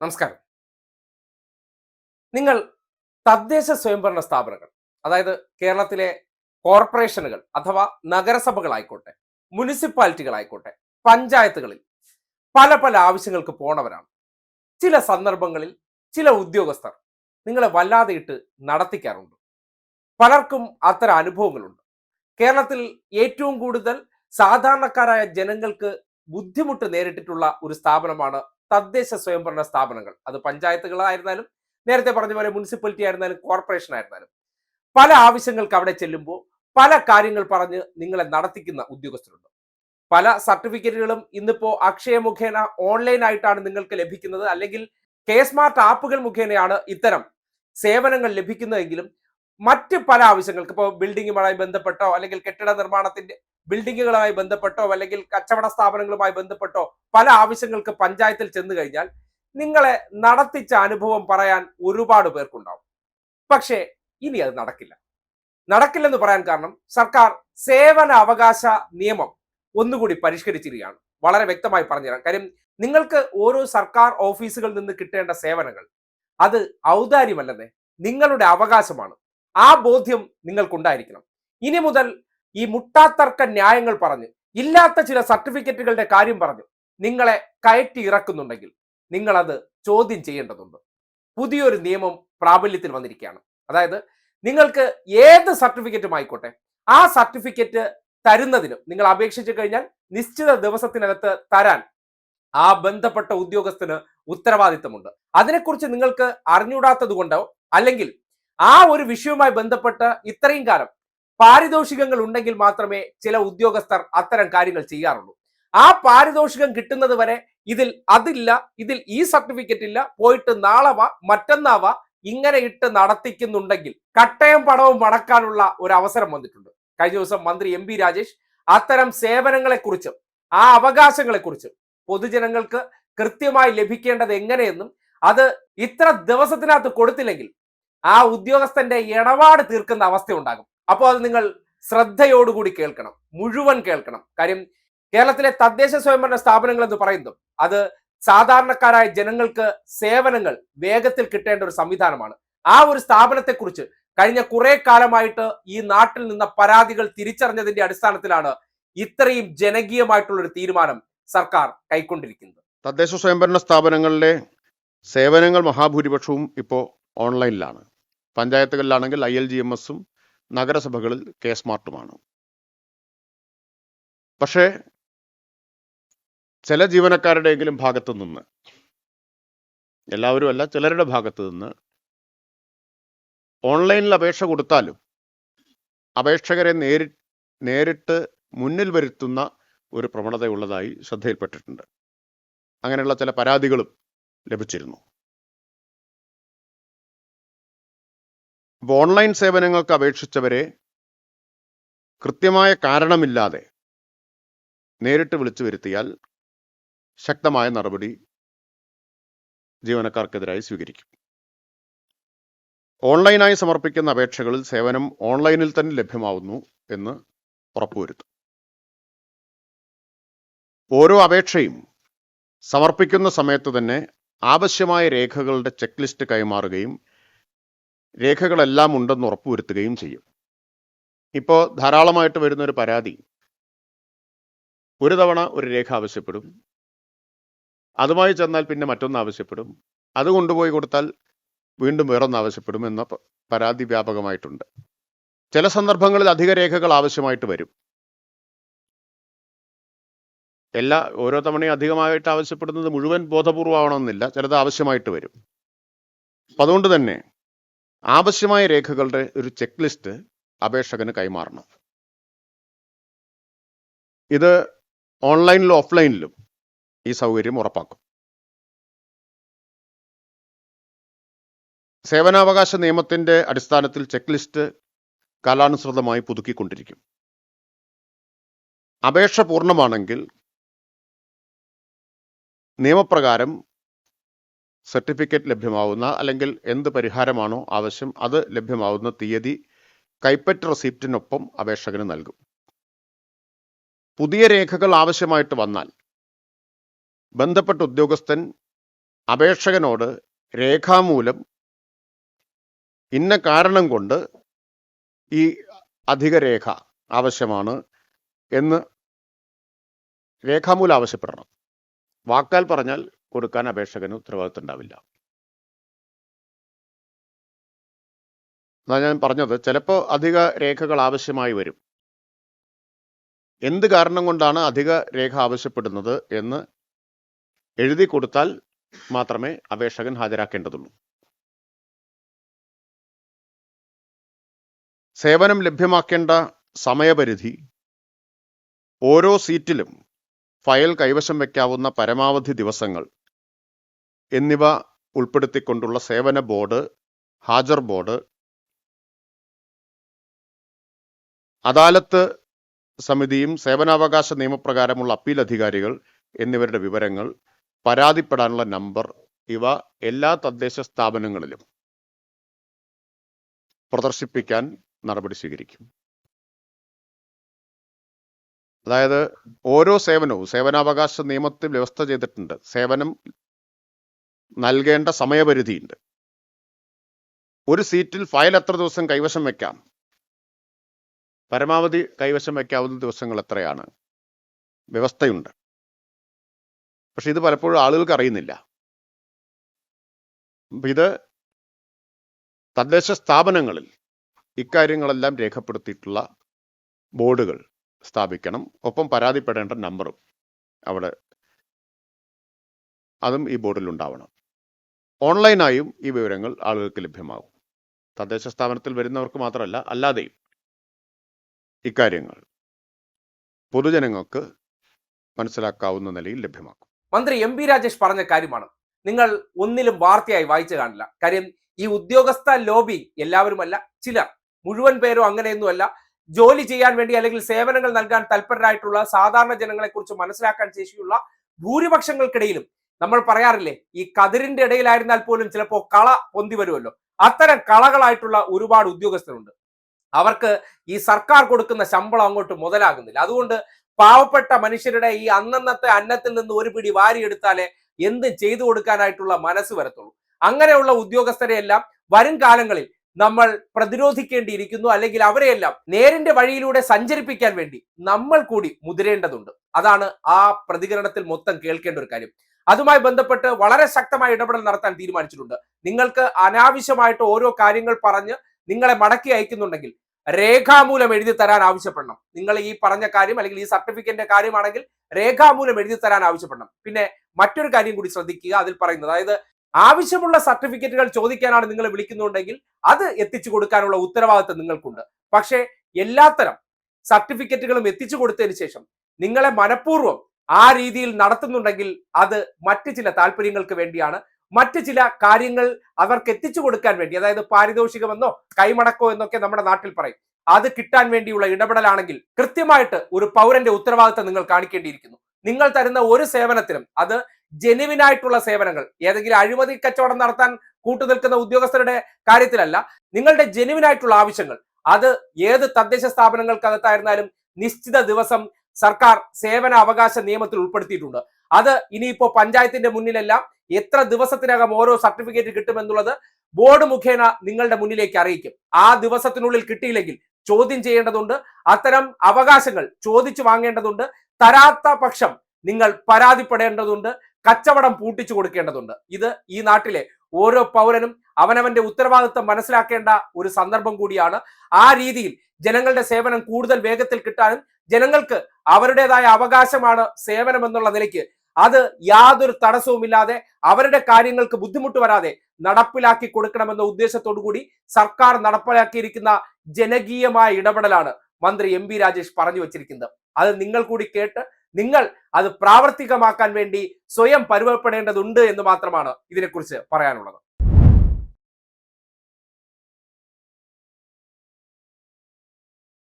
നമസ്കാരം. നിങ്ങൾ തദ്ദേശ സ്വയംഭരണ സ്ഥാപനങ്ങൾ അതായത് കേരളത്തിലെ കോർപ്പറേഷനുകൾ അഥവാ നഗരസഭകളായിക്കോട്ടെ മുനിസിപ്പാലിറ്റികളായിക്കോട്ടെ പഞ്ചായത്തുകളിൽ പല പല ആവശ്യങ്ങൾക്ക് പോണവരാണ്. ചില സന്ദർഭങ്ങളിൽ ചില ഉദ്യോഗസ്ഥർ നിങ്ങളെ വല്ലാതെ ഇട്ട് നടത്തിക്കാറുണ്ട്. പലർക്കും അത്തരം അനുഭവങ്ങളുണ്ട്. കേരളത്തിൽ ഏറ്റവും കൂടുതൽ സാധാരണക്കാരായ ജനങ്ങൾക്ക് ബുദ്ധിമുട്ട് നേരിട്ടിട്ടുള്ള ഒരു സ്ഥാപനമാണ് തദ്ദേശ സ്വയംഭരണ സ്ഥാപനങ്ങൾ. അത് പഞ്ചായത്തുകളായിരുന്നാലും നേരത്തെ പറഞ്ഞ പോലെ മുനിസിപ്പാലിറ്റി ആയിരുന്നാലും കോർപ്പറേഷൻ ആയിരുന്നാലും. പല ആവശ്യങ്ങൾക്ക് അവിടെ ചെല്ലുമ്പോൾ പല കാര്യങ്ങൾ പറഞ്ഞ് നിങ്ങളെ നടത്തിക്കുന്ന ഉദ്യോഗസ്ഥരുണ്ട്. പല സർട്ടിഫിക്കറ്റുകളും ഇന്നിപ്പോ അക്ഷയ മുഖേന ഓൺലൈൻ ആയിട്ടാണ് നിങ്ങൾക്ക് ലഭിക്കുന്നത്. അല്ലെങ്കിൽ കെ സ്മാർട്ട് ആപ്പുകൾ മുഖേനയാണ് ഇത്തരം സേവനങ്ങൾ ലഭിക്കുന്നതെങ്കിലും മറ്റ് പല ആവശ്യങ്ങൾക്ക് ഇപ്പോൾ ബിൽഡിങ്ങുമായി ബന്ധപ്പെട്ടോ അല്ലെങ്കിൽ കെട്ടിട നിർമ്മാണത്തിന്റെ ബിൽഡിങ്ങുകളുമായി ബന്ധപ്പെട്ടോ അല്ലെങ്കിൽ കച്ചവട സ്ഥാപനങ്ങളുമായി ബന്ധപ്പെട്ടോ പല ആവശ്യങ്ങൾക്ക് പഞ്ചായത്തിൽ ചെന്ന് കഴിഞ്ഞാൽ നിങ്ങളെ നടത്തിച്ച അനുഭവം പറയാൻ ഒരുപാട് പേർക്കുണ്ടാവും. പക്ഷേ ഇനി അത് നടക്കില്ല. നടക്കില്ലെന്ന് പറയാൻ കാരണം സർക്കാർ സേവന അവകാശ നിയമം ഒന്നുകൂടി പരിഷ്കരിച്ചിരിക്കുകയാണ്. വളരെ വ്യക്തമായി പറഞ്ഞുതരാം. കാര്യം നിങ്ങൾക്ക് ഓരോ സർക്കാർ ഓഫീസുകളിൽ നിന്ന് കിട്ടേണ്ട സേവനങ്ങൾ അത് ഔദാര്യമല്ലെന്നേ നിങ്ങളുടെ അവകാശമാണ്. ആ ബോധ്യം നിങ്ങൾക്കുണ്ടായിരിക്കണം. ഇനി മുതൽ ഈ മുട്ടാത്തർക്ക ന്യായങ്ങൾ പറഞ്ഞ് ഇല്ലാത്ത ചില സർട്ടിഫിക്കറ്റുകളുടെ കാര്യം പറഞ്ഞ് നിങ്ങളെ കയറ്റി ഇറക്കുന്നുണ്ടെങ്കിൽ നിങ്ങളത് ചോദ്യം ചെയ്യേണ്ടതുണ്ട്. പുതിയൊരു നിയമം പ്രാബല്യത്തിൽ വന്നിരിക്കുകയാണ്. അതായത് നിങ്ങൾക്ക് ഏത് സർട്ടിഫിക്കറ്റും ആയിക്കോട്ടെ ആ സർട്ടിഫിക്കറ്റ് തരുന്നതിന് നിങ്ങൾ അപേക്ഷിച്ചു കഴിഞ്ഞാൽ നിശ്ചിത ദിവസത്തിനകത്ത് തരാൻ ആ ബന്ധപ്പെട്ട ഉദ്യോഗസ്ഥന് ഉത്തരവാദിത്തമുണ്ട്. അതിനെക്കുറിച്ച് നിങ്ങൾക്ക് അറിഞ്ഞൂടാത്തത് കൊണ്ടോ അല്ലെങ്കിൽ ആ ഒരു വിഷയവുമായി ബന്ധപ്പെട്ട് ഇത്രയും കാലം പാരിതോഷികങ്ങൾ ഉണ്ടെങ്കിൽ മാത്രമേ ചില ഉദ്യോഗസ്ഥർ അത്തരം കാര്യങ്ങൾ ചെയ്യാറുള്ളൂ. ആ പാരിതോഷികം കിട്ടുന്നത് വരെ ഇതിൽ അതില്ല ഇതിൽ ഈ സർട്ടിഫിക്കറ്റ് ഇല്ല പോയിട്ട് നാളെ വാ മറ്റന്നാവ ഇങ്ങനെ ഇട്ട് നടത്തിക്കുന്നുണ്ടെങ്കിൽ കട്ടയും പണവും മടക്കാനുള്ള ഒരു അവസരം വന്നിട്ടുണ്ട്. കഴിഞ്ഞ ദിവസം മന്ത്രി എം രാജേഷ് അത്തരം സേവനങ്ങളെക്കുറിച്ചും ആ അവകാശങ്ങളെക്കുറിച്ചും പൊതുജനങ്ങൾക്ക് കൃത്യമായി ലഭിക്കേണ്ടത് എങ്ങനെയെന്നും അത് ഇത്ര ദിവസത്തിനകത്ത് കൊടുത്തില്ലെങ്കിൽ ആ ഉദ്യോഗസ്ഥന്റെ ഇടപാട് തീർക്കുന്ന അവസ്ഥ ഉണ്ടാകും അപ്പോൾ അത് നിങ്ങൾ ശ്രദ്ധയോടുകൂടി കേൾക്കണം. മുഴുവൻ കേൾക്കണം. കാര്യം കേരളത്തിലെ തദ്ദേശ സ്വയംഭരണ സ്ഥാപനങ്ങൾ എന്ന് പറയുന്നു അത് സാധാരണക്കാരായ ജനങ്ങൾക്ക് സേവനങ്ങൾ വേഗത്തിൽ കിട്ടേണ്ട ഒരു സംവിധാനമാണ്. ആ ഒരു സ്ഥാപനത്തെക്കുറിച്ച് കഴിഞ്ഞ കുറെ കാലമായിട്ട് ഈ നാട്ടിൽ നിന്ന പരാതികൾ തിരിച്ചറിഞ്ഞതിന്റെ അടിസ്ഥാനത്തിലാണ് ഇത്രയും ജനകീയമായിട്ടുള്ള ഒരു തീരുമാനം സർക്കാർ കൈക്കൊണ്ടിരിക്കുന്നത്. തദ്ദേശ സ്വയംഭരണ സ്ഥാപനങ്ങളിലെ സേവനങ്ങൾ മഹാഭൂരിപക്ഷവും ഇപ്പോൾ ഓൺലൈനിലാണ്. പഞ്ചായത്തുകളിലാണെങ്കിൽ ഐ എൽ ജി എം എസും നഗരസഭകളിൽ കെ സ്മാർട്ടുമാണ്. പക്ഷേ ചില ജീവനക്കാരുടെയെങ്കിലും ഭാഗത്തു നിന്ന് എല്ലാവരും അല്ല ചിലരുടെ ഭാഗത്തു നിന്ന് ഓൺലൈനിൽ അപേക്ഷ കൊടുത്താലും അപേക്ഷകരെ നേരി നേരിട്ട് മുന്നിൽ വരുത്തുന്ന ഒരു പ്രവണതയുള്ളതായി ശ്രദ്ധയിൽപ്പെട്ടിട്ടുണ്ട്. അങ്ങനെയുള്ള ചില പരാതികളും ലഭിച്ചിരുന്നു. ഓൺലൈൻ സേവനങ്ങൾക്ക് അപേക്ഷിച്ചവരെ കൃത്യമായ കാരണമില്ലാതെ നേരിട്ട് വിളിച്ചു വരുത്തിയാൽ ശക്തമായ നടപടി ജീവനക്കാർക്കെതിരായി സ്വീകരിക്കും. ഓൺലൈനായി സമർപ്പിക്കുന്ന അപേക്ഷകളിൽ സേവനം ഓൺലൈനിൽ തന്നെ ലഭ്യമാവുന്നു എന്ന് ഉറപ്പുവരുത്തും. ഓരോ അപേക്ഷയും സമർപ്പിക്കുന്ന സമയത്ത് തന്നെ ആവശ്യമായ രേഖകളുടെ ചെക്ക് ലിസ്റ്റ് കൈമാറുകയും രേഖകളെല്ലാം ഉണ്ടെന്ന് ഉറപ്പുവരുത്തുകയും ചെയ്യും. ഇപ്പോൾ ധാരാളമായിട്ട് വരുന്ന ഒരു പരാതി. ഒരു തവണ ഒരു രേഖ ആവശ്യപ്പെടും. അതുമായി ചെന്നാൽ പിന്നെ മറ്റൊന്ന് ആവശ്യപ്പെടും. അത് കൊണ്ടുപോയി കൊടുത്താൽ വീണ്ടും വേറൊന്ന് ആവശ്യപ്പെടും എന്ന പരാതി വ്യാപകമായിട്ടുണ്ട്. ചില സന്ദർഭങ്ങളിൽ അധിക രേഖകൾ ആവശ്യമായിട്ട് വരും. എല്ലാ ഓരോ തവണയും അധികമായിട്ട് ആവശ്യപ്പെടുന്നത് മുഴുവൻ ബോധപൂർവമാവണമെന്നില്ല. ചിലത് ആവശ്യമായിട്ട് വരും. അപ്പം അതുകൊണ്ട് തന്നെ ആവശ്യമായ രേഖകളുടെ ഒരു ചെക്ക് ലിസ്റ്റ് അപേക്ഷകന് കൈമാറണം. ഇത് ഓൺലൈനിലും ഓഫ്ലൈനിലും ഈ സൗകര്യം ഉറപ്പാക്കും. സേവനാവകാശ നിയമത്തിന്റെ അടിസ്ഥാനത്തിൽ ചെക്ക് ലിസ്റ്റ് കാലാനുസൃതമായി പുതുക്കിക്കൊണ്ടിരിക്കും. അപേക്ഷ പൂർണമാണെങ്കിൽ നിയമപ്രകാരം സർട്ടിഫിക്കറ്റ് ലഭ്യമാവുന്ന അല്ലെങ്കിൽ എന്ത് പരിഹാരമാണോ ആവശ്യം അത് ലഭ്യമാവുന്ന തീയതി കൈപ്പറ്റ റെസിപ്റ്റിനൊപ്പം അപേക്ഷകന് നൽകും. പുതിയ രേഖകൾ ആവശ്യമായിട്ട് വന്നാൽ ബന്ധപ്പെട്ട ഉദ്യോഗസ്ഥൻ അപേക്ഷകനോട് രേഖാമൂലം ഇന്ന കാരണം കൊണ്ട് ഈ അധിക രേഖ ആവശ്യമാണ് എന്ന് രേഖാമൂലം ആവശ്യപ്പെടണം. വാക്കാൽ പറഞ്ഞാൽ കൊടുക്കാൻ അപേക്ഷകന് ഉത്തരവാദിത്വം ഉണ്ടാവില്ല. എന്നാ ഞാൻ പറഞ്ഞത് ചിലപ്പോൾ അധിക രേഖകൾ ആവശ്യമായി വരും. എന്ത് കാരണം കൊണ്ടാണ് അധിക രേഖ ആവശ്യപ്പെടുന്നത് എന്ന് എഴുതി കൊടുത്താൽ മാത്രമേ അപേക്ഷകൻ ഹാജരാക്കേണ്ടതുള്ളൂ. സേവനം ലഭ്യമാക്കേണ്ട സമയപരിധി ഓരോ സീറ്റിലും ഫയൽ കൈവശം വയ്ക്കാവുന്ന പരമാവധി ദിവസങ്ങൾ എന്നിവ ഉൾപ്പെടുത്തിക്കൊണ്ടുള്ള സേവന ബോർഡ് ഹാജർ ബോർഡ്. അദാലത്ത് സമിതിയും സേവനാവകാശ നിയമപ്രകാരമുള്ള അപ്പീൽ അധികാരികൾ എന്നിവരുടെ വിവരങ്ങൾ പരാതിപ്പെടാനുള്ള നമ്പർ ഇവ എല്ലാ തദ്ദേശ സ്ഥാപനങ്ങളിലും പ്രദർശിപ്പിക്കാൻ നടപടി സ്വീകരിക്കും. അതായത് ഓരോ സേവനവും സേവനാവകാശ നിയമത്തിൽ വ്യവസ്ഥ ചെയ്തിട്ടുണ്ട്. സേവനം നൽകേണ്ട സമയപരിധിയുണ്ട്. ഒരു സീറ്റിൽ ഫയൽ എത്ര ദിവസം കൈവശം വെക്കാം? പരമാവധി കൈവശം വയ്ക്കാവുന്ന ദിവസങ്ങൾ എത്രയാണ്? വ്യവസ്ഥയുണ്ട്. പക്ഷെ ഇത് പലപ്പോഴും ആളുകൾക്ക് അറിയുന്നില്ല. ഇത് തദ്ദേശ സ്ഥാപനങ്ങളിൽ ഇക്കാര്യങ്ങളെല്ലാം രേഖപ്പെടുത്തിയിട്ടുള്ള ബോർഡുകൾ സ്ഥാപിക്കണം. ഒപ്പം പരാതിപ്പെടേണ്ട നമ്പറും അവിടെ അതും ഈ ബോർഡിൽ ഉണ്ടാവണം ഓൺലൈനായും ഈ വിവരങ്ങൾ ആളുകൾക്ക് ലഭ്യമാകും. തദ്ദേശ സ്ഥാപനത്തിൽ വരുന്നവർക്ക് മാത്രമല്ല അല്ലാതെയും ഇക്കാര്യങ്ങൾ പൊതുജനങ്ങൾക്ക് മനസ്സിലാക്കാവുന്ന നിലയിൽ ലഭ്യമാക്കും. മന്ത്രി എം പി രാജേഷ് പറഞ്ഞ കാര്യമാണ്. നിങ്ങൾ ഒന്നിലും വാർത്തയായി വായിച്ചു കാണില്ല. കാര്യം ഈ ഉദ്യോഗസ്ഥ ലോബി എല്ലാവരുമല്ല ചിലർ മുഴുവൻ പേരും അങ്ങനെയൊന്നുമല്ല ജോലി ചെയ്യാൻ വേണ്ടി അല്ലെങ്കിൽ സേവനങ്ങൾ നൽകാൻ തൽപരരായിട്ടുള്ള സാധാരണ ജനങ്ങളെ കുറിച്ച് മനസ്സിലാക്കാൻ ശേഷിയുള്ള ഭൂരിപക്ഷങ്ങൾക്കിടയിലും നമ്മൾ പറയാറില്ലേ ഈ കതിരിന്റെ ഇടയിലായിരുന്നാൽ പോലും ചിലപ്പോൾ കള പൊന്തി വരുമല്ലോ. അത്തരം കളകളായിട്ടുള്ള ഒരുപാട് ഉദ്യോഗസ്ഥരുണ്ട്. അവർക്ക് ഈ സർക്കാർ കൊടുക്കുന്ന ശമ്പളം അങ്ങോട്ട് മുതലാകുന്നില്ല. അതുകൊണ്ട് പാവപ്പെട്ട മനുഷ്യരുടെ ഈ അന്നന്നത്തെ അന്നത്തിൽ നിന്ന് ഒരു പിടി വാരിയെടുത്താലേ എന്ത് ചെയ്തു കൊടുക്കാനായിട്ടുള്ള മനസ്സ് വരത്തുള്ളൂ. അങ്ങനെയുള്ള ഉദ്യോഗസ്ഥരെയെല്ലാം വരും കാലങ്ങളിൽ നമ്മൾ പ്രതിരോധിക്കേണ്ടിയിരിക്കുന്നു. അല്ലെങ്കിൽ അവരെയെല്ലാം നേരിന്റെ വഴിയിലൂടെ സഞ്ചരിപ്പിക്കാൻ വേണ്ടി നമ്മൾ കൂടി മുതിരേണ്ടതുണ്ട്. അതാണ് ആ പ്രതികരണത്തിൽ മൊത്തം കേൾക്കേണ്ട ഒരു കാര്യം. അതുമായി ബന്ധപ്പെട്ട് വളരെ ശക്തമായ ഇടപെടൽ നടത്താൻ തീരുമാനിച്ചിട്ടുണ്ട്. നിങ്ങൾക്ക് അനാവശ്യമായിട്ട് ഓരോ കാര്യങ്ങൾ പറഞ്ഞ് നിങ്ങളെ മടക്കി അയക്കുന്നുണ്ടെങ്കിൽ രേഖാമൂലം എഴുതി തരാൻ ആവശ്യപ്പെടണം. നിങ്ങൾ ഈ പറഞ്ഞ കാര്യം അല്ലെങ്കിൽ ഈ സർട്ടിഫിക്കറ്റിന്റെ കാര്യമാണെങ്കിൽ രേഖാമൂലം എഴുതി തരാൻ ആവശ്യപ്പെടണം. പിന്നെ മറ്റൊരു കാര്യം കൂടി ശ്രദ്ധിക്കുക. അതിൽ പറയുന്നത് അതായത് ആവശ്യമുള്ള സർട്ടിഫിക്കറ്റുകൾ ചോദിക്കാനാണ് നിങ്ങൾ വിളിക്കുന്നുണ്ടെങ്കിൽ അത് എത്തിച്ചു കൊടുക്കാനുള്ള ഉത്തരവാദിത്തം നിങ്ങൾക്കുണ്ട്. പക്ഷേ എല്ലാത്തരം സർട്ടിഫിക്കറ്റുകളും എത്തിച്ചു കൊടുത്തതിന് ശേഷം നിങ്ങളെ മനഃപൂർവം ആ രീതിയിൽ നടത്തുന്നുണ്ടെങ്കിൽ അത് മറ്റ് ചില താല്പര്യങ്ങൾക്ക് വേണ്ടിയാണ്. മറ്റ് ചില കാര്യങ്ങൾ അവർക്ക് എത്തിച്ചു കൊടുക്കാൻ വേണ്ടി അതായത് പാരിതോഷികമെന്നോ കൈമടക്കോ എന്നൊക്കെ നമ്മുടെ നാട്ടിൽ പറയും. അത് കിട്ടാൻ വേണ്ടിയുള്ള ഇടപെടലാണെങ്കിൽ കൃത്യമായിട്ട് ഒരു പൗരന്റെ ഉത്തരവാദിത്തം നിങ്ങൾ കാണിക്കേണ്ടിയിരിക്കുന്നു. നിങ്ങൾ തരുന്ന ഒരു സേവനത്തിനും അത് ജെനുവിനായിട്ടുള്ള സേവനങ്ങൾ ഏതെങ്കിലും അഴിമതി കച്ചവടം നടത്താൻ കൂട്ടുനിൽക്കുന്ന ഉദ്യോഗസ്ഥരുടെ കാര്യത്തിലല്ല നിങ്ങളുടെ ജെനുവിനായിട്ടുള്ള ആവശ്യങ്ങൾ. അത് ഏത് തദ്ദേശ സ്ഥാപനങ്ങൾക്കകത്തായിരുന്നാലും നിശ്ചിത ദിവസം സർക്കാർ സേവന അവകാശ നിയമത്തിൽ ഉൾപ്പെടുത്തിയിട്ടുണ്ട്. അത് ഇനിയിപ്പോ പഞ്ചായത്തിന്റെ മുന്നിലെല്ലാം എത്ര ദിവസത്തിനകം ഓരോ സർട്ടിഫിക്കറ്റ് കിട്ടുമെന്നുള്ളത് ബോർഡ് മുഖേന നിങ്ങളുടെ മുന്നിലേക്ക് അറിയിക്കും. ആ ദിവസത്തിനുള്ളിൽ കിട്ടിയില്ലെങ്കിൽ ചോദ്യം ചെയ്യേണ്ടതുണ്ട്. അത്തരം അവകാശങ്ങൾ ചോദിച്ചു വാങ്ങേണ്ടതുണ്ട്. തരാത്ത പക്ഷം നിങ്ങൾ പരാതിപ്പെടേണ്ടതുണ്ട്. കച്ചവടം പൂട്ടിച്ചു കൊടുക്കേണ്ടതുണ്ട്. ഇത് ഈ നാട്ടിലെ ഓരോ പൗരനും അവനവന്റെ ഉത്തരവാദിത്വം മനസ്സിലാക്കേണ്ട ഒരു സന്ദർഭം കൂടിയാണ്. ആ രീതിയിൽ ജനങ്ങളുടെ സേവനം കൂടുതൽ വേഗത്തിൽ കിട്ടാനും ജനങ്ങൾക്ക് അവരുടേതായ അവകാശമാണ് സേവനം എന്നുള്ള നിലയ്ക്ക് അത് യാതൊരു തടസ്സവുമില്ലാതെ അവരുടെ കാര്യങ്ങൾക്ക് ബുദ്ധിമുട്ട് വരാതെ നടപ്പിലാക്കി കൊടുക്കണമെന്ന ഉദ്ദേശത്തോടു കൂടി സർക്കാർ നടപ്പിലാക്കിയിരിക്കുന്ന ജനകീയമായ ഇടപെടലാണ് മന്ത്രി എം രാജേഷ് പറഞ്ഞു വച്ചിരിക്കുന്നത്. അത് നിങ്ങൾ കൂടി കേട്ട് നിങ്ങൾ അത് പ്രാവർത്തികമാക്കാൻ വേണ്ടി സ്വയം പരുവപ്പെടേണ്ടതുണ്ട് എന്ന് മാത്രമാണ് ഇതിനെക്കുറിച്ച് പറയാനുള്ളത്.